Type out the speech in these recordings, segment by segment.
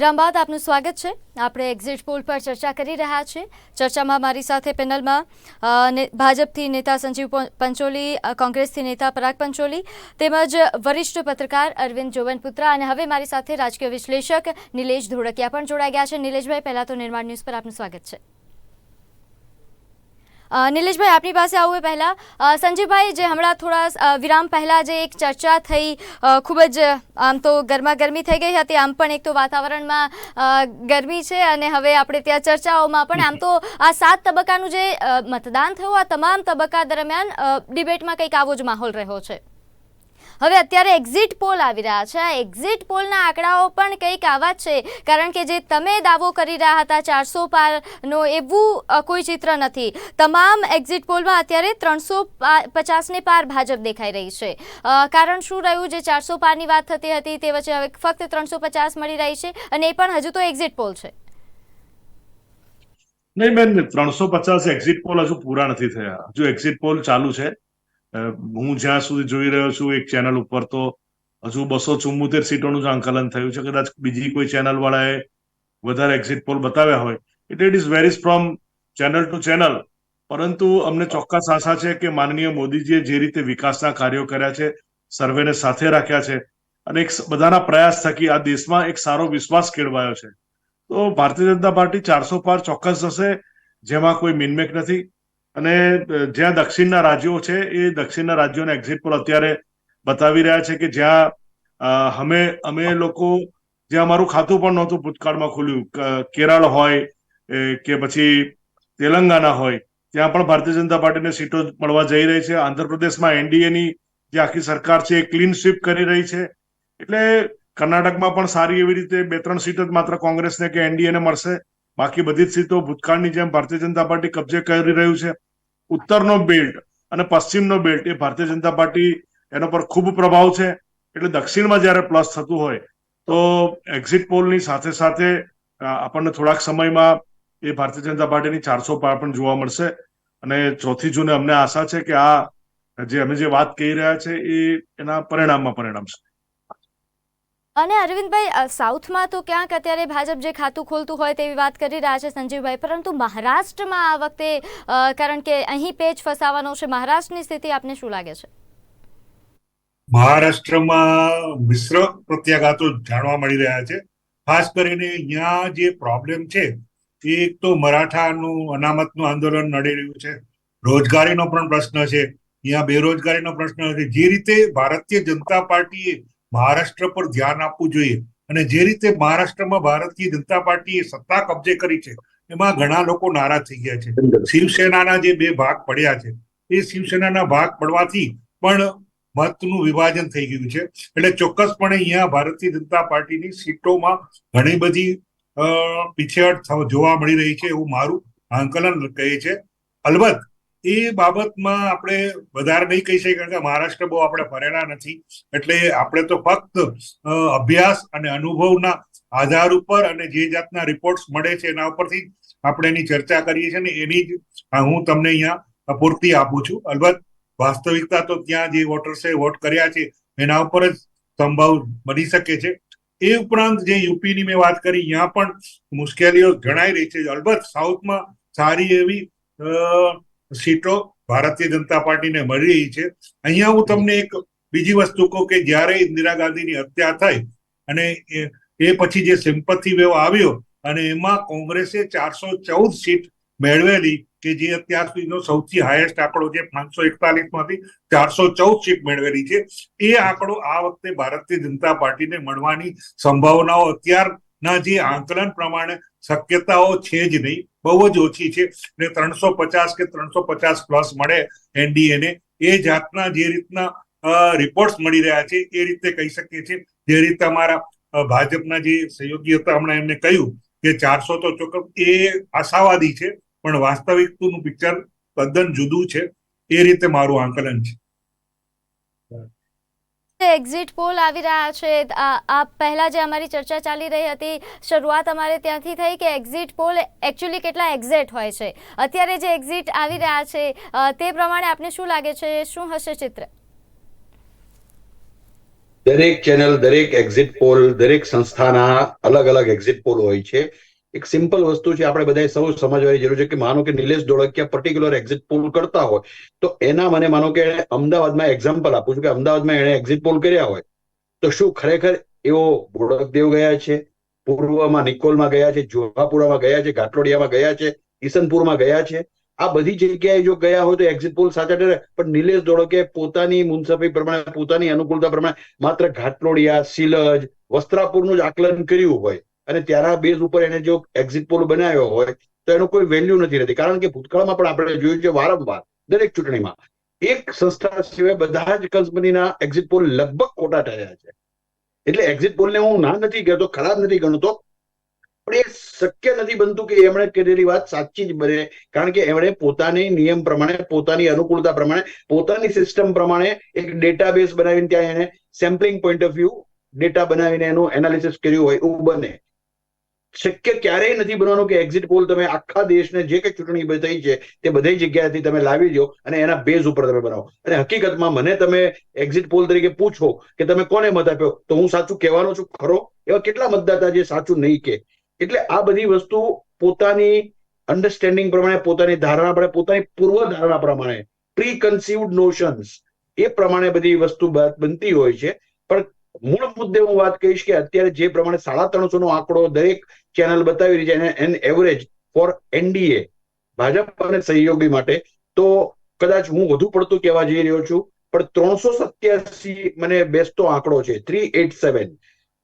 વિરામ બાદ આપનું સ્વાગત છે. આપણે એક્ઝિટ પોલ પર ચર્ચા કરી રહ્યા છીએ. ચર્ચામાં મારી સાથે પેનલમાં ભાજપથી નેતા સંજીવ પંચોલી કોંગ્રેસથી નેતા પરાગ પંચોલી, તેમજ વરિષ્ઠ પત્રકાર અરવિંદ જોવનપુત્રા અને હવે મારી સાથે રાજકીય વિશ્લેષક નિલેશ ધોળકિયા પણ જોડાઈ ગયા છે. નિલેશભાઈ, પહેલાં તો નિર્માણ ન્યૂઝ પર આપનું સ્વાગત છે. નિલેશભાઈ, આપની પાસે આવું એ પહેલાં. સંજીવભાઈ, જે હમણાં થોડા વિરામ પહેલાં જે એક ચર્ચા થઈ ખૂબ જ, આમ તો ગરમા ગરમી થઈ ગઈ હતી, આમ પણ એક તો વાતાવરણમાં ગરમી છે અને હવે આપણે ત્યાં ચર્ચાઓમાં પણ આમ તો આ સાત તબક્કાનું જે મતદાન થયું, આ તમામ તબક્કા દરમિયાન ડિબેટમાં કંઈક આવો જ માહોલ રહ્યો છે. હવે અત્યારે એક્ઝિટ પોલ આવી રહ્યા છે. આ એક્ઝિટ પોલના આંકડાઓ પણ કંઈક આવા જ છે. કારણ કે જે તમે દાવો કરી રહ્યા હતા ચારસો પારનો એવું કોઈ ચિત્ર નથી. તમામ એક્ઝિટ પોલમાં અત્યારે ત્રણસો પચાસને પાર ભાજપ દેખાઈ રહી છે. કારણ શું રહ્યું? જે ચારસો પારની વાત થતી હતી તે વચ્ચે હવે ફક્ત ત્રણસો પચાસ મળી રહી છે અને એ પણ હજુ તો એક્ઝિટ પોલ છે. નહીં બેન ત્રણસો પચાસ એક્ઝિટ પોલ હજુ પૂરા નથી થયા. હજુ એક્ઝિટ પોલ ચાલુ છે. હું જ્યાં સુધી જોઈ રહ્યો છું, એક ચેનલ ઉપર તો હજુ બસો ચુમ્મોતેર સીટોનું જ આંકલન થયું છે. કદાચ બીજી કોઈ ચેનલ વાળાએ વધારે એક્ઝિટ પોલ બતાવ્યા હોય. એટલે it is varies from channel to channel પરંતુ અમને ચોક્કસ આશા છે કે માનનીય મોદીજીએ જે રીતે વિકાસના કાર્યો કર્યા છે, સર્વેને સાથે રાખ્યા છે, અને એક બધાના પ્રયાસ થકી આ દેશમાં એક સારો વિશ્વાસ કેળવાયો છે. તો ભારતીય જનતા પાર્ટી ચારસો પાર ચોક્કસ જશે જેમાં કોઈ મિનમેક નથી. અને જ્યાં દક્ષિણના રાજ્યો છે, એ દક્ષિણના રાજ્યોના એક્ઝિટ પોલ અત્યારે બતાવી રહ્યા છે કે જ્યાં અમે અમે લોકો, જ્યાં અમારું ખાતું પણ નહોતું ભૂતકાળમાં ખુલ્યું કેરળ હોય કે પછી તેલંગાના હોય, ત્યાં પણ ભારતીય જનતા પાર્ટીને સીટો મળવા જઈ રહી છે. આંધ્રપ્રદેશમાં એનડીએની જે આખી સરકાર છે એ ક્લીન સ્વીપ કરી રહી છે. એટલે કર્ણાટકમાં પણ સારી એવી રીતે બે ત્રણ સીટ જ માત્ર કોંગ્રેસને કે એનડીએને મળશે. બાકી બધી જ સીટો ભૂતકાળની જેમ ભારતીય જનતા પાર્ટી કબજે કરી રહ્યું છે. ઉત્તરનો બેલ્ટ અને પશ્ચિમનો બેલ્ટ એ ભારતીય જનતા પાર્ટી એના પર ખૂબ પ્રભાવ છે. એટલે દક્ષિણમાં જ્યારે પ્લસ થતું હોય તો એક્ઝિટ પોલની સાથે સાથે આપણને થોડાક સમયમાં એ ભારતીય જનતા પાર્ટીની ચારસો પાર પણ જોવા મળશે. અને ચોથી જૂને અમને આશા છે કે આ જે અમે જે વાત કહી રહ્યા છે એ એના પરિણામમાં પરિણમશે. અને અરવિંદભાઈ સાઉથમાં તો ક્યાંક અત્યારે ભાજપ જે ખાતું ખોલતું હોય તેવી વાત કરી રહ્યા છે સંજીવભાઈ, પરંતુ મહારાષ્ટ્રમાં આ વખતે કારણ કે અહીં પેચ ફસાવાનો છે, મહારાષ્ટ્રની સ્થિતિ આપને શું લાગે છે? મહારાષ્ટ્રમાં મિશ્ર પ્રત્યાઘાતો જાણવા મળી રહ્યા છે. ખાસ કરીને અહીંયા જે પ્રોબ્લેમ છે, એક તો મરાઠાનું અનામતનું આંદોલન નડી રહ્યું છે. રોજગારીનો પણ પ્રશ્ન છે. અહીંયા બેરોજગારીનો પ્રશ્ન છે જે રીતે ભારતીય જનતા પાર્ટીએ મહારાષ્ટ્ર પર ધ્યાન આપવું જોઈએ. અને જે રીતે મહારાષ્ટ્રમાં ભારતીય જનતા પાર્ટીએ સત્તા કબજે કરી છે એમાં ઘણા લોકો નારાજ થઈ ગયા છે. શિવસેનાના જે બે ભાગ પડ્યા છે એ શિવસેનાના ભાગ પડવાથી પણ મતનું વિભાજન થઈ ગયું છે. એટલે ચોક્કસપણે અહીંયા ભારતીય જનતા પાર્ટીની સીટોમાં ઘણી બધી પીછેહટ જોવા મળી રહી છે એવું મારું આંકલન કહે છે. અલબત્ત એ બાબતમાં આપણે વધારે નહીં કહી શકીએ કારણ કે મહારાષ્ટ્ર બહુ આપણે ફરેલા નથી. એટલે આપણે તો ફક્ત અભ્યાસ અને અનુભવના આધાર ઉપર અને જે જાતના રિપોર્ટ્સ મળે છે એના ઉપરથી આપણે એની ચર્ચા કરીએ છીએ ને એની જ હું તમને અહીંયા પૂર્તિ આપું છું. અલબત્ત વાસ્તવિકતા તો ત્યાં જે વોટર્સે વોટ કર્યા છે એના ઉપર જ સંભવ બની શકે છે. એ ઉપરાંત જે યુપીની મેં વાત કરી અહીંયા પણ મુશ્કેલીઓ જણાઈ રહી છે. અલબત્ત સાઉથમાં સારી એવી અ, સીટો ભારતીય જનતા પાર્ટીને મળી રહી છે. અહીંયા હું તમને એક બીજી વસ્તુ કહું કે જ્યારે ઇન્દિરા ગાંધીની હત્યા થઈ અને એ પછી જે સિમ્પથી વેવ આવ્યો અને એમાં કોંગ્રેસે ચારસો ચૌદ સીટ મેળવેલી કે જે અત્યાર સુધીનો સૌથી હાઈએસ્ટ આંકડો છે પાંચસો એકતાલીસમાંથી ચારસો ચૌદ સીટ મેળવેલી છે. એ આંકડો આ વખતે ભારતીય જનતા પાર્ટીને મળવાની સંભાવનાઓ અત્યારના જે આંકલન પ્રમાણે શક્યતાઓ છે જ નહીં. બહુ જ ઓછી છે. ને ત્રણસો પચાસ કે ત્રણસો પચાસ પ્લસ મળે એનડીએને. એ જાતના જે રીતના રિપોર્ટ્સ મળી રહ્યા છે, એ રીતે કહી શકીએ છીએ. જે રીતે અમારા ભાજપના જે સહયોગી હતા, હમણાં એમને કહ્યું કે ચારસો તો ચોક્કસ, એ આશાવાદી છે, પણ વાસ્તવિકતાનું પિક્ચર તદ્દન જુદું છે. એ રીતે મારું આંકલન છે. એક્ઝિટ પોલ આવી રહ્યા છે. આ પહેલાં જે અમારી ચર્ચા ચાલી રહી હતી, શરૂઆત અમારે ત્યાંથી થઈ કે એક્ઝિટ પોલ એકચ્યુઅલી કેટલા એક્ઝેટ હોય છે. અત્યારે જે એક્ઝિટ આવી રહ્યા છે તે પ્રમાણે આપને શું લાગે છે? શું હશે ચિત્ર? દરેક ચેનલ દરેક એક્ઝિટ પોલ દરેક સંસ્થાના અલગ અલગ એક્ઝિટ પોલ હોય છે. એક સિમ્પલ વસ્તુ છે, આપણે બધાએ સૌ સમજવાની જરૂર છે કે માનો કે Nilesh Dholakia particular exit poll કરતા હોય, તો એના મને માનો કે એણે અમદાવાદમાં એક્ઝામ્પલ આપું છું કે અમદાવાદમાં એણે એક્ઝિટ પોલ કર્યા હોય, તો શું ખરેખર એવો બોડકદેવ ગયા છે? પૂર્વમાં નિકોલમાં ગયા છે, જોહાપુરામાં ગયા છે, ઘાટલોડિયામાં ગયા છે ઈસનપુરમાં ગયા છે? આ બધી જગ્યાએ જો ગયા હોય તો એક્ઝિટ પોલ સાચા ઠરે પણ નિલેશ ધોળકે પોતાની મુનસફી પ્રમાણે, પોતાની અનુકૂળતા પ્રમાણે માત્ર ઘાટલોડિયા, સિલજ, વસ્ત્રાપુરનું જ આકલન કર્યું હોય. અને ત્યારે બેઝ ઉપર એને જો એક્ઝિટ પોલ બનાવ્યો હોય, તો એનો કોઈ વેલ્યુ નથી રહેતી. કારણ કે ભૂતકાળમાં પણ આપણે જોયું છે વારંવાર, દરેક ચૂંટણીમાં, એક સંસ્થા સિવાય બધા જ કંપનીના એક્ઝિટ પોલ લગભગ ખોટા થયા છે. એટલે એક્ઝિટ પોલને હું ના નથી કહેતો, ખરાબ નથી ગણતો, પણ એ શક્ય નથી બનતું કે એમણે કરેલી વાત સાચી જ બને. કારણ કે એમણે પોતાની નિયમ પ્રમાણે, પોતાની અનુકૂળતા પ્રમાણે, પોતાની સિસ્ટમ પ્રમાણે એક ડેટાબેઝ બનાવીને ત્યાં એને sampling point of view data બનાવીને એનું એનાલિસિસ કર્યું હોય એવું બને. શક્ય ક્યારેય નથી બનવાનું કે એક્ઝિટ પોલ તમે આખા દેશને જે કંઈ ચૂંટણી થઈ છે, તે બધી જગ્યાએથી તમે લાવી દો અને એના બેઝ ઉપર તમે બનાવો. અને હકીકતમાં મને તમે એક્ઝિટ પોલ તરીકે પૂછો કે તમે કોને મત આપ્યો, તો હું સાચું કહેવાનો છું, ખરો? એવા કેટલા મતદાતા જે સાચું નહીં કે? એટલે આ બધી વસ્તુ પોતાની અન્ડરસ્ટેન્ડિંગ પ્રમાણે, પોતાની ધારણા પ્રમાણે, પોતાની પૂર્વ ધારણા પ્રમાણે પ્રી કન્સીવડ નોશન્સ એ પ્રમાણે બધી વસ્તુ બનતી હોય છે. પણ મૂળ મુદ્દે હું વાત કહીશ કે અત્યારે જે પ્રમાણે સાડા ત્રણસો નો આંકડો દરેક ચેનલ બતાવી રહી છે an average for NDA Bhajap અને સહયોગી માટે, તો કદાચ હું વધુ પડતું કહેવા જઈ રહ્યો છું, પણ ત્રણસો સત્યાસી મને બેસતો આંકડો છે થ્રી એટ સેવન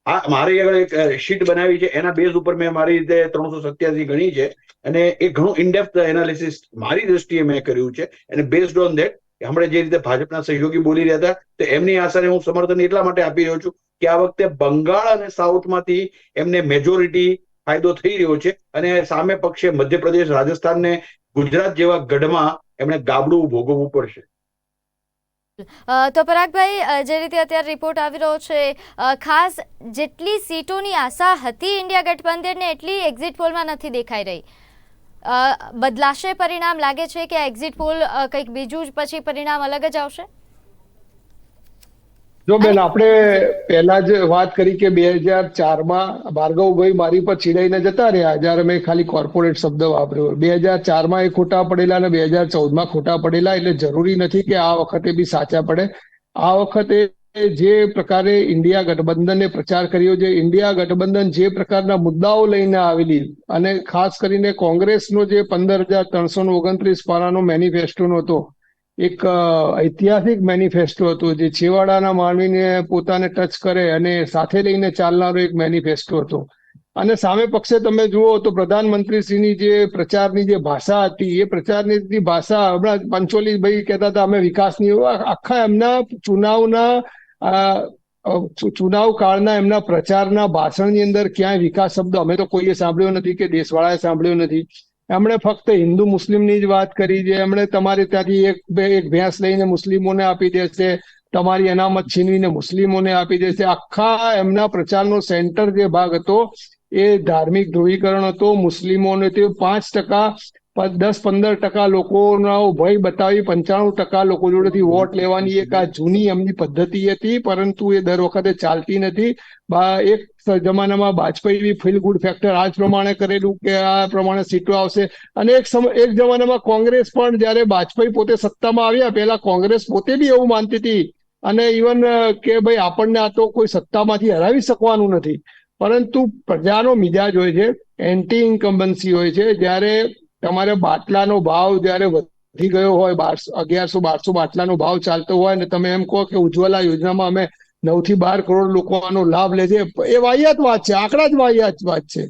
આ મારી આગળ એક શીટ બનાવી છે, એના બેઝ ઉપર મેં મારી રીતે ત્રણસો સત્યાસી ગણી છે, અને એ ઘણું ઇનડેપ્થ એનાલિસિસ મારી દ્રષ્ટિએ મેં કર્યું છે, અને બેઝડ ઓન ધેટ હમણાં જે રીતે ભાજપના સહયોગી બોલી રહ્યા હતા, તો એમની આશાને હું સમર્થન એટલા માટે આપી રહ્યો છું કે આ વખતે બંગાળ અને સાઉથમાંથી એમને મેજોરિટી ફાયદો થઈ રહ્યો છે અને સામે પક્ષે મધ્યપ્રદેશ, રાજસ્થાન ને ગુજરાત જેવા ગઢમાં એમણે ગાબડું ભોગવવું પડશે. તો પરાગભાઈ જે રીતે અત્યારે રિપોર્ટ આવી રહ્યો છે ખાસ જેટલી સીટોની આશા હતી ઇન્ડિયા ગઠબંધનને, એટલી એક્ઝિટ પોલમાં નથી દેખાઈ રહી. બદલાશે પરિણામ લાગે છે કે એક્ઝિટ પોલ કંઈક બીજું જ પછી પરિણામ અલગ જ આવશે? જો બેન, આપણે પહેલા જ વાત કરી કે બે હજાર ચારમાં ભાર્ગવભાઈ મારી પર ચીડાઈને જતા રહ્યા. જ્યારે મેં ખાલી કોર્પોરેટ શબ્દ વાપર્યો. બે હજાર ચારમાં એ ખોટા પડેલા અને બે હજાર ચૌદમાં ખોટા પડેલા એટલે જરૂરી નથી કે આ વખતે બી સાચા પડે. આ વખતે જે પ્રકારે ઇન્ડિયા ગઠબંધને પ્રચાર કર્યો છે, ઇન્ડિયા ગઠબંધન જે પ્રકારના મુદ્દાઓ લઈને આવેલી અને ખાસ કરીને કોંગ્રેસનો જે પંદર હજાર ત્રણસો ઓગણત્રીસ પાનાનો મેનિફેસ્ટોનો હતો, એક ઐતિહાસિક મેનિફેસ્ટો હતો જે છેવાડાના માનવીને પોતાને ટચ કરે અને સાથે લઈને ચાલનારો એક મેનિફેસ્ટો હતો. અને સામે પક્ષે તમે જુઓ તો પ્રધાનમંત્રીશ્રીની જે પ્રચારની જે ભાષા હતી, એ પ્રચારની ભાષા હમણાં પંચોલી ભાઈ કહેતા હતા, અમે વિકાસની આખા એમના ચુનાવના ચુનાવ કાળના એમના પ્રચારના ભાષણની અંદર ક્યાંય વિકાસ શબ્દ, અમે તો કોઈએ સાંભળ્યો નથી કે દેશવાળાએ સાંભળ્યો નથી. એમણે ફક્ત હિન્દુ મુસ્લિમની જ વાત કરી છે. એમણે તમારે ત્યાંથી એક બે, એક ભેંસ લઈને મુસ્લિમોને આપી દેશે, તમારી અનામત છીનવીને મુસ્લિમોને આપી દેશે. આખા એમના પ્રચારનો સેન્ટર જે ભાગ હતો એ ધાર્મિક ધ્રુવીકરણ હતો. મુસ્લિમોને તે પાંચ ટકા દસ પંદર ટકા લોકોનો ભય બતાવી પંચાણું ટકા લોકો જોડેથી વોટ લેવાની એક આ જૂની એમની પદ્ધતિ હતી પરંતુ એ દર વખતે ચાલતી નથી. એક જમાનામાં વાજપેયી ફીલ ગુડ ફેક્ટર આ જ પ્રમાણે કરેલું કે આ પ્રમાણે સીટો આવશે. અને એક સમય એક જમાનામાં કોંગ્રેસ પણ જ્યારે વાજપેયી પોતે સત્તામાં આવ્યા પહેલા કોંગ્રેસ પોતે બી એવું માનતી હતી. અને ઇવન કે ભાઈ આપણને આ તો કોઈ સત્તામાંથી હરાવી શકવાનું નથી. પરંતુ પ્રજાનો મિજાજ હોય છે એન્ટી ઇન્કમ્બન્સી હોય છે. જ્યારે તમારે બાટલાનો ભાવ જ્યારે વધી ગયો હોય અગિયારસો, બારસો બાટલાનો ભાવ ચાલતો હોય ને તમે એમ કહો કે ઉજ્જવલા યોજનામાં અમે નવથી બાર કરોડ લોકો આનો લાભ લે છે. એ વાહિયાત વાત છે, આંકડા જ વાહિયાત વાત છે.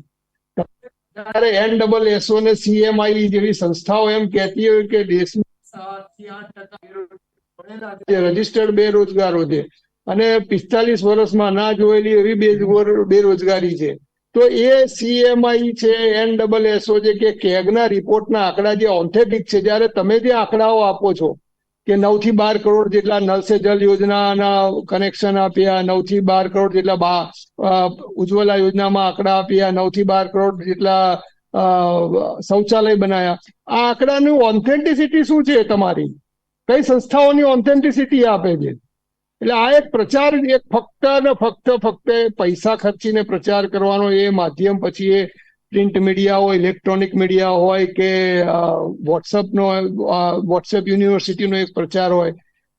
ત્યારે એન ડબલ એસઓ ને સીએમઆઈ જેવી સંસ્થાઓ એમ કહેતી હોય કે ટકા રજીસ્ટર્ડ બેરોજગારો છે. અને પિસ્તાલીસ વર્ષમાં ના જોયેલી એવી બેરોજગારી છે. તો એ સીએમઆઈ છે એન ડબલ એસઓ છે કે કેગના રિપોર્ટના આંકડા જે ઓન્થેટિક છે, જ્યારે તમે જે આંકડાઓ આપો છો કે નવથી બાર કરોડ જેટલા નળ સે જલ યોજનાના કનેક્શન આપ્યા નવથી બાર કરોડ જેટલા બા ઉજ્જવલા યોજનામાં આંકડા આપ્યા નવથી બાર કરોડ જેટલા શૌચાલય બનાયા. આ આંકડાનું ઓથેન્ટિસિટી શું છે તમારી? કઈ સંસ્થાઓની ઓથેન્ટિસિટી આપે છે? એટલે આ એક પ્રચાર એક ફક્ત ને ફક્ત ફક્ત પૈસા ખર્ચીને પ્રચાર કરવાનો એ માધ્યમ પછી એ પ્રિન્ટ મીડિયા હોય, ઇલેક્ટ્રોનિક મીડિયા હોય કે વોટ્સઅપનો વોટ્સએપ યુનિવર્સિટીનો એક પ્રચાર હોય.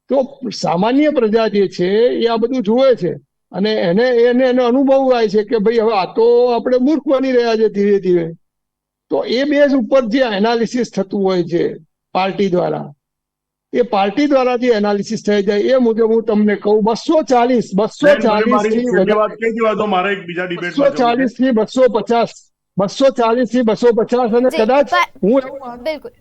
તો સામાન્ય પ્રજા જે છે એ આ બધું જુએ છે. અને એને એને એને અનુભવ થાય છે કે ભાઈ હવે આ તો આપણે મૂર્ખ બની રહ્યા છે ધીરે ધીરે. તો એ બેઝ ઉપર જે એનાલિસિસ થતું હોય છે પાર્ટી દ્વારા એ પાર્ટી દ્વારા જે એનાલિસિસ થઈ જાય એ મુજબ હું તમને કહું બસો ચાલીસ બસો ચાલીસ બસો. ચાલીસથી બસો પચાસ બસો ચાલીસથી બસો પચાસ અને કદાચ હું બિલકુલ.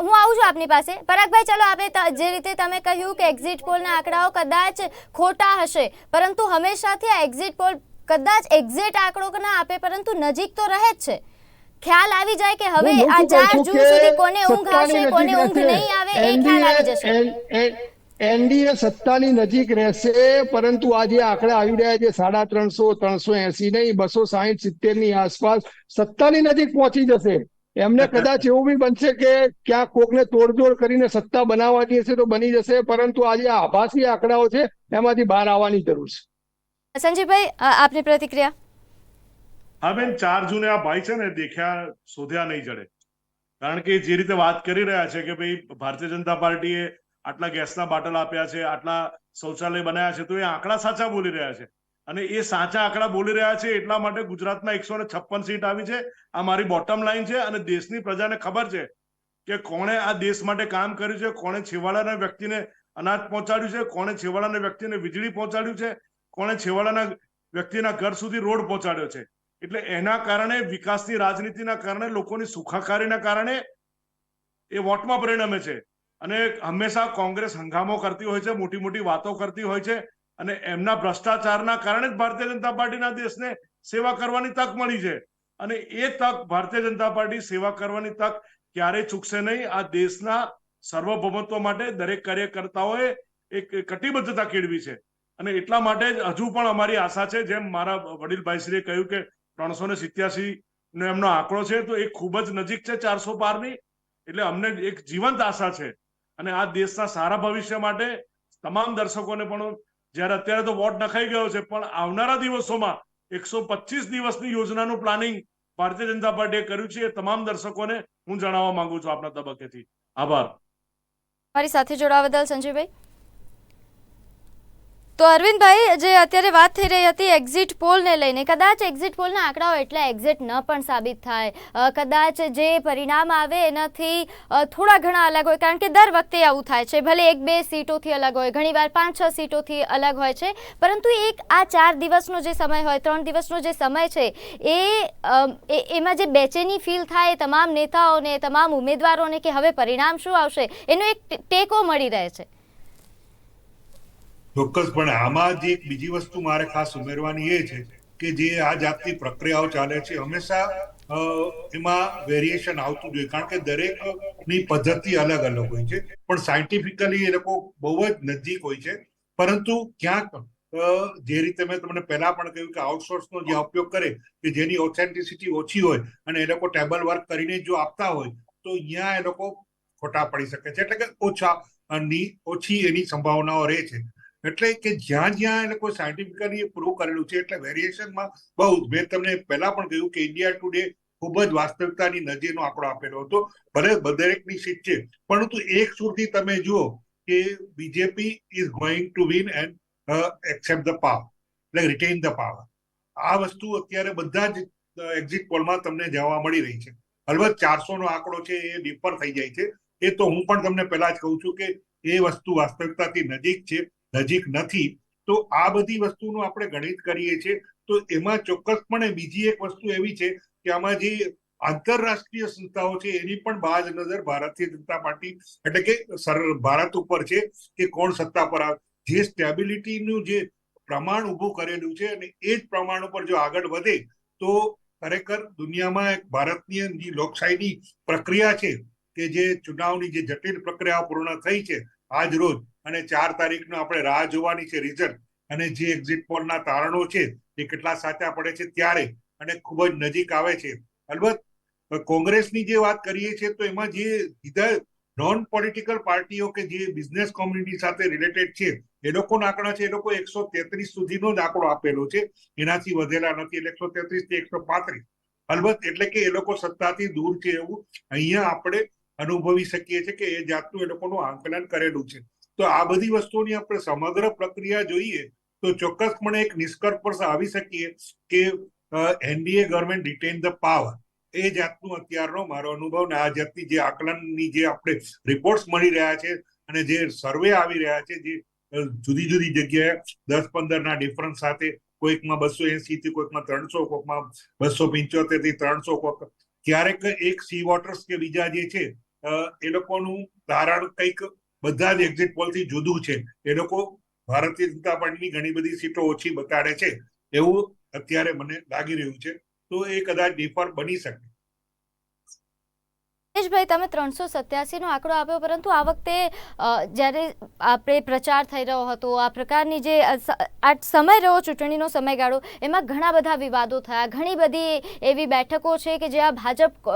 હું આવું છું આપની પાસે. પરાગભાઈ ચલો આપણે જે રીતે તમે કહ્યું કે એક્ઝિટ પોલના આંકડાઓ કદાચ ખોટા હશે પરંતુ હંમેશાથી આ એક્ઝિટ પોલ કદાચ એક્ઝેક્ટ આંકડો ના આપે પરંતુ નજીક તો રહે જ છે. ખ્યાલ આવી જાય કે હવે આ ચાર જૂન સુધી કોને ઊંઘ આવશે કોને ઊંઘ નહીં આવે એ ખ્યાલ આવી જશે. એનડીએ સત્તાની નજીક રહેશે પરંતુ આ જે આંકડા આવી રહ્યા છે સાડા ત્રણસો ત્રણસો એસી નહીં બસો સાહીઠ સિત્તેરની આસપાસ સત્તાની નજીક પહોંચી જશે. એમને કદાચ એવું બી બનશે કે ક્યાંક કોકને તોડજોડ કરીને સત્તા બનાવવાની હશે તો બની જશે પરંતુ આ જે આભાસી આંકડાઓ છે એમાંથી બહાર આવવાની જરૂર છે. સંજીવભાઈ આપની પ્રતિક્રિયા? હા બેન ચાર જૂને આ ભાઈ છે ને દેખ્યા શોધ્યા નહીં જડે. કારણ કે જે રીતે વાત કરી રહ્યા છે કે ભાઈ, ભારતીય જનતા પાર્ટીએ આટલા ગેસના બાટલ આપ્યા છે, આટલા શૌચાલય બનાવ્યા છે, તો એ આંકડા સાચા બોલી રહ્યા છે. અને એ સાચા આંકડા બોલી રહ્યા છે એટલા માટે ગુજરાતમાં એકસો ને છપ્પન સીટ આવી છે. આ મારી બોટમ લાઈન છે અને દેશની પ્રજાને ખબર છે કે કોણે આ દેશ માટે કામ કર્યું છે, કોણે છેવાડાના વ્યક્તિને અનાજ પહોંચાડ્યું છે, કોણે છેવાડાના વ્યક્તિને વીજળી પહોંચાડ્યું છે, કોણે છેવાડાના વ્યક્તિના ઘર સુધી રોડ પહોંચાડ્યો છે. એટલે એના કારણે વિકાસની રાજનીતિના કારણે, લોકોની સુખાકારીના કારણે એ વોટમાં પરિણમે છે. અને હંમેશા કોંગ્રેસ હંગામો કરતી હોય છે, મોટી મોટી વાતો કરતી હોય છે અને એમના ભ્રષ્ટાચારના કારણે જ ભારતીય જનતા પાર્ટીના દેશને સેવા કરવાની તક મળી છે. અને એ તક ભારતીય જનતા પાર્ટી સેવા કરવાની તક ક્યારેય ચૂકશે નહીં. આ દેશના સર્વભૌમત્વ માટે દરેક કાર્યકર્તાઓએ એક કટિબદ્ધતા કેળવી છે. અને એટલા માટે જ હજુ પણ અમારી આશા છે, જેમ મારા વડીલભાઈશ્રીએ કહ્યું કે ત્રણસો ને સિત્યાસી નો એમનો આંકડો છે, તો એ ખૂબ જ નજીક છે ચારસો પારની એટલે અમને એક જીવંત આશા છે. અને આ દેશના સારા ભવિષ્ય માટે તમામ દર્શકોને પણ જ્યારે અત્યારે તો વોટ નખાઈ ગયો છે, પણ આવનારા દિવસોમાં એકસો પચીસ દિવસની યોજનાનું પ્લાનિંગ ભારતીય જનતા પાર્ટીએ કર્યું છે, એ તમામ દર્શકોને હું જણાવવા માંગુ છું આપના તબક્કેથી. આભાર. મારી સાથે જોડાવા બદલ સંજયભાઈ. તો અરવિંદભાઈ, જે અત્યારે વાત થઈ રહી હતી એક્ઝિટ પોલને લઈને, કદાચ એક્ઝિટ પોલના આંકડાઓ એટલા એક્ઝેક્ટ ન પણ સાબિત થાય. કદાચ જે પરિણામ આવે એનાથી થોડા ઘણા અલગ હોય, કારણ કે દર વખતે આવું થાય છે. ભલે એક બે સીટોથી અલગ હોય ઘણીવાર પાંચ છ સીટોથી અલગ હોય છે, પરંતુ એક આ ચાર દિવસનો જે સમય હોય, ત્રણ દિવસનો જે સમય છે, એ- એમાં જે બેચેની ફીલ થાય તમામ નેતાઓને, તમામ ઉમેદવારોને કે હવે પરિણામ શું આવશે, એનો એક ટેકો મળી રહે છે. ચોક્કસપણે આમાં જે એક બીજી વસ્તુ મારે ખાસ ઉમેરવાની એ છે કે જે આ જાતની પ્રક્રિયાઓ ચાલે છે, હંમેશા એમાં વેરિએશન આવતું જોઈએ કારણ કે દરેકની પદ્ધતિ અલગ અલગ હોય છે. પણ સાયન્ટિફિકલી એ લોકો બહુ જ નજીક હોય છે. પરંતુ ક્યાંક જે રીતે મેં તમને પહેલા પણ કહ્યું કે આઉટસોર્સનો જે ઉપયોગ કરે કે જેની ઓથેન્ટિસિટી ઓછી હોય અને એ લોકો ટેબલ વર્ક કરીને જો આપતા હોય, તો અહીંયા એ લોકો ખોટા પડી શકે છે. એટલે કે ઓછા ઓછી એની સંભાવનાઓ રહે છે. એટલે કે જ્યાં જ્યાં એ લોકો સાયન્ટિફિકલી પ્રૂવ કરેલું છે, એટલે વેરિએશનમાં બહુ મેં તમને પહેલા પણ કહ્યું કે ઇન્ડિયા ટુડે ખૂબ જ વાસ્તવિકતાની નજીકનો આંકડો આપેલો હતો. ભલે દરેકની સીટ છે, પરંતુ એક સુરથી તમે જુઓ કે BJP is going to win and accept the power એટલે રિટેન ધ પાવર આ વસ્તુ અત્યારે બધા જ એક્ઝિટ પોલમાં તમને જોવા મળી રહી છે. અલબત્ત ચારસો નો આંકડો છે, એ ડિફર થઈ જાય છે. એ તો હું પણ તમને પહેલા જ કહું છું કે એ વસ્તુ વાસ્તવિકતાથી નજીક છે. નજીક નથી, તો આ બધી વસ્તુનું આપણે ગણિત કરીએ છીએ. તો એમાં ચોક્કસપણે બીજી એક વસ્તુ એવી છે કે આમાં જે આંતરરાષ્ટ્રીય સંસ્થાઓ છે, એની પણ બાજ નજર ભારતીય જનતા પાર્ટી એટલે કે ભારત ઉપર છે કે કોણ સત્તા પર આવે. જે સ્ટેબિલિટીનું જે પ્રમાણ ઊભું કરેલું છે અને એ જ પ્રમાણ ઉપર જો આગળ વધે, તો ખરેખર દુનિયામાં એક ભારતની જે લોકશાહીની પ્રક્રિયા છે કે જે ચુનાવની જે જટિલ પ્રક્રિયા પૂર્ણ થઈ છે આજ રોજ અને ચાર તારીખનો આપણે રાહ જોવાની છે રિઝલ્ટ અને જે એક્ઝિટ પોલના તારણો છે, એ કેટલા સાચા પડે છે ત્યારે અને ખૂબ જ નજીક આવે છે. અલબત્ત કોંગ્રેસની જે વાત કરીએ છીએ, તો એમાં જે સીધા નોન પોલિટિકલ પાર્ટીઓ કે જે બિઝનેસ કોમ્યુનિટી સાથે રિલેટેડ છે, એ લોકોના આંકડો છે, એ લોકો એકસો તેત્રીસ સુધીનો જ આંકડો આપેલો છે. એનાથી વધેલા નથી, એટલે એકસો તેત્રીસથી એકસો પાંત્રીસ. અલબત્ત, એટલે કે એ લોકો સત્તાથી દૂર છે એવું. અહીંયા આપણે અનુભવી શકીએ છીએ કે એ જાતનું એ લોકોનું આંકલન કરેલું છે. તો આ બધી વસ્તુની આપણે સમગ્ર પ્રક્રિયા જોઈએ તો ચોક્કસપણે એક નિષ્કર્ષ પર આવી શકીએ કે NDA government retain the power એ જાતનું અત્યારનો મારો અનુભવ ને આ જાતની જે આકલનની જે આપણે રિપોર્ટ્સ મળી રહ્યા છે અને જે સર્વે આવી રહ્યા છે જે જુદી જુદી જગ્યાએ દસ પંદર ના ડિફરન્સ સાથે કોઈકમાં બસો એસી થી કોઈકમાં ત્રણસો, કોઈકમાં બસો પંચોતેરથી ત્રણસો, કોઈક ક્યારેક એક સી વોટર્સ કે બીજા જે છે એ લોકોનું ધારણ કંઈક બધા જ એક્ઝિટ પોલથી જુદું છે. એ લોકો ભારતીય જનતા પાર્ટીની ઘણી બધી સીટો ઓછી બતાડે છે એવું અત્યારે મને લાગી રહ્યું છે. તો એ કદાચ ડિફર બની શકે. દિનેશભાઈ તમે ત્રણસો સત્યાસીનો આંકડો આપ્યો, પરંતુ આ વખતે જ્યારે આપણે પ્રચાર થઈ રહ્યો હતો, આ પ્રકારની જે આ સમય રહ્યો ચૂંટણીનો સમયગાળો, એમાં ઘણા બધા વિવાદો થયા. ઘણી બધી એવી બેઠકો છે કે જ્યાં ભાજપ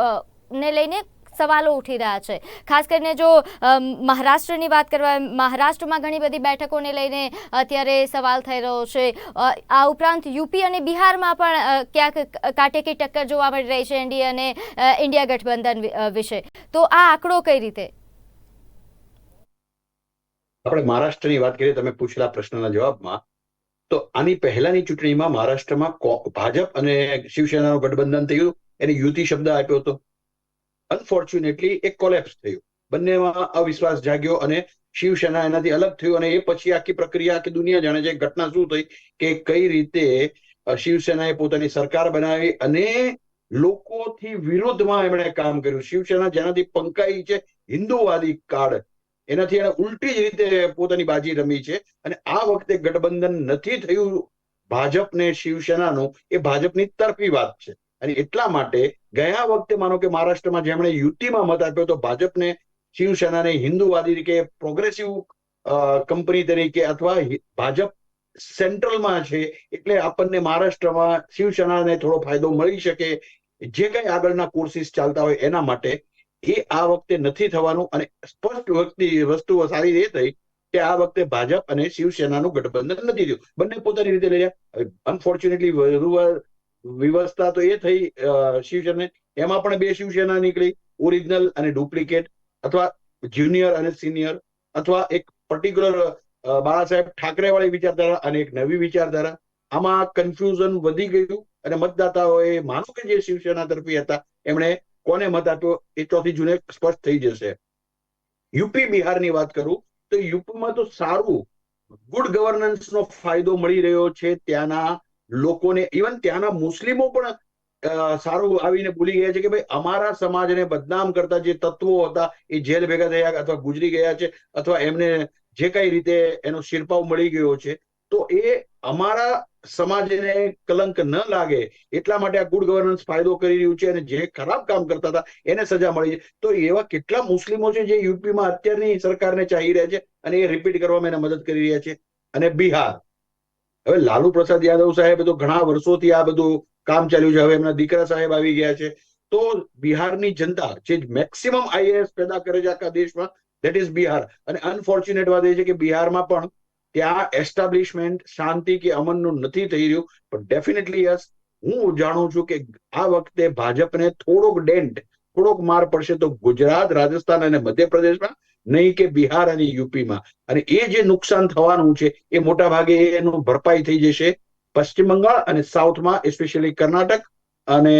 ને લઈને સવાલો ઉઠી રહ્યા છે. ખાસ કરીને જો મહારાષ્ટ્રની વાત કરવા, મહારાષ્ટ્રમાં ઘણી બધી બેઠકોને લઈને અત્યારે સવાલ થઈ રહ્યો છે. આ ઉપરાંત યુપી અને બિહારમાં પણ ક્યાંક કાટેકી ટક્કર જોવા મળી રહી છે એનડીએ અને ઇન્ડિયા ગઠબંધન વિશે. તો આ આંકડો કઈ રીતે? આપણે મહારાષ્ટ્રની વાત કરીએ, તમે પૂછેલા પ્રશ્નના જવાબમાં, તો આની પહેલાની ચૂંટણીમાં મહારાષ્ટ્રમાં ભાજપ અને શિવસેનાનું ગઠબંધન થયું, એને યુતિ શબ્દ આપ્યો હતો. અનફોર્ચ્યુનેટલી એક કોલેપ્સ થયું. બંનેમાં અવિશ્વાસ જાગ્યો અને શિવસેના એનાથી અલગ થયું અને એ પછી આખી પ્રક્રિયા આખી દુનિયા જાણે છે ઘટના શું થઈ કે કઈ રીતે શિવસેનાએ પોતાની સરકાર બનાવી અને લોકોથી વિરોધમાં એમણે કામ કર્યું. શિવસેના જેનાથી પંકાઈ છે હિન્દુવાદી કાર્ડ એનાથી એને ઉલટી જ રીતે પોતાની બાજી રમી છે અને આ વખતે ગઠબંધન નથી થયું ભાજપ ને શિવસેનાનું, એ ભાજપની તરફી વાત છે. અને એટલા માટે ગયા વખતે માનો કે મહારાષ્ટ્રમાં જેમણે યુતિમાં મત આપ્યો તો ભાજપને શિવસેનાને હિન્દુવાદી તરીકે પ્રોગ્રેસિવ કંપની તરીકે અથવા ભાજપ સેન્ટ્રલમાં છે એટલે આપણને મહારાષ્ટ્રમાં શિવસેનાને થોડો ફાયદો મળી શકે. જે કઈ આગળના કોર્સિસ ચાલતા હોય એના માટે એ આ વખતે નથી થવાનું અને સ્પષ્ટ વખતે વસ્તુઓ સારી એ થઈ કે આ વખતે ભાજપ અને શિવસેનાનું ગઠબંધન નથી થયું. બંને પોતાની રીતે લઈ રહ્યા અનફોર્ચ્યુનેટલી વ્યવસ્થા તો એ થઈ શિવસેના એમાં પણ બે શિવસેના નીકળી. ઓરિજિનલ અને ડુપ્લિકેટ અથવા જુનિયર અને સિનિયર અથવા એક પર્ટિક્યુલર બાળાસાહેબ ઠાકરે વાળી વિચારધારા અને એક નવી વિચારધારા. આમાં કન્ફ્યુઝન વધી ગયું અને મતદાતાઓએ માનો કે જે શિવસેના તરફી હતા, એમણે કોને મત આપ્યો એ ચોથી જૂને સ્પષ્ટ થઈ જશે. યુપી બિહારની વાત કરું તો યુપીમાં તો સારું, ગુડ ગવર્નન્સનો ફાયદો મળી રહ્યો છે ત્યાંના લોકોને ઇવન ત્યાંના મુસ્લિમો પણ સારું આવીને ભૂલી ગયા છે કે ભાઈ, અમારા સમાજને બદનામ કરતા જે તત્વો હતા, એ જેલ ભેગા થયા અથવા ગુજરી ગયા છે, અથવા એમને જે કઈ રીતે એનો શિરપાવ મળી ગયો છે, તો એ અમારા સમાજને કલંક ન લાગે, એટલા માટે આ ગુડ ગવર્નન્સ ફાયદો કરી રહ્યું છે અને જે ખરાબ કામ કરતા હતા, એને સજા મળી છે. તો એવા કેટલા મુસ્લિમો છે જે યુપીમાં અત્યારની સરકારને ચાહી રહ્યા છે અને એ રિપીટ કરવામાં એને મદદ કરી રહ્યા છે. અને બિહાર હવે લાલુ પ્રસાદ યાદવ સાહેબ તો ઘણા વર્ષોથી આ બધું કામ ચાલ્યું છે. હવે એમના દીકરા સાહેબ આવી ગયા છે. તો બિહારની જનતા જે મેક્સિમમ આઈએએસ પેદા કરે છે આખા દેશમાં દેટ ઇઝ બિહાર. અને અનફોર્ચ્યુનેટ વાત એ છે કે બિહારમાં પણ ત્યાં એસ્ટાબ્લિશમેન્ટ શાંતિ કે અમનનું નથી થઈ રહ્યું. પણ ડેફિનેટલી યસ, હું જાણું છું કે આ વખતે ભાજપને થોડોક ડેન્ટ થોડોક માર પડશે તો ગુજરાત, રાજસ્થાન અને મધ્યપ્રદેશમાં નહીં કે બિહાર અને યુપીમાં. અને એ જે નુકસાન થવાનું છે, એ મોટા ભાગે એનું ભરપાઈ થઈ જશે પશ્ચિમ બંગાળ અને સાઉથમાં એસ્પેશિયલી કર્ણાટક અને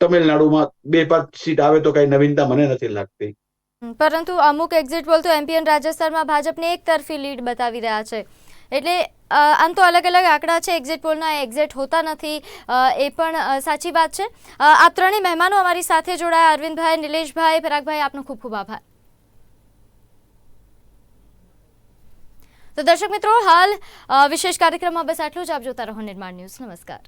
તમિલનાડુમાં. બે પાંચ સીટ આવે તો કઈ નવીનતા મને નથી લાગતી. પરંતુ અમુક એક્ઝિટ પોલ તો એમપી અને રાજસ્થાનમાં ભાજપને એક તરફી લીડ બતાવી રહ્યા છે. એટલે આમ તો અલગ અલગ આંકડા છે એક્ઝિટ પોલના એક્ઝિટ હોતા નથી એ પણ સાચી વાત છે. આ ત્રણેય મહેમાનો અમારી સાથે જોડાયા. અરવિંદભાઈ, નિલેશભાઈ પરાગભાઈ આપનો ખૂબ ખૂબ આભાર. તો દર્શક મિત્રો, હાલ વિશેષ કાર્યક્રમમાં બસ આટલું જ. આપ જોતા રહો નિર્માણ ન્યૂઝ. નમસ્કાર.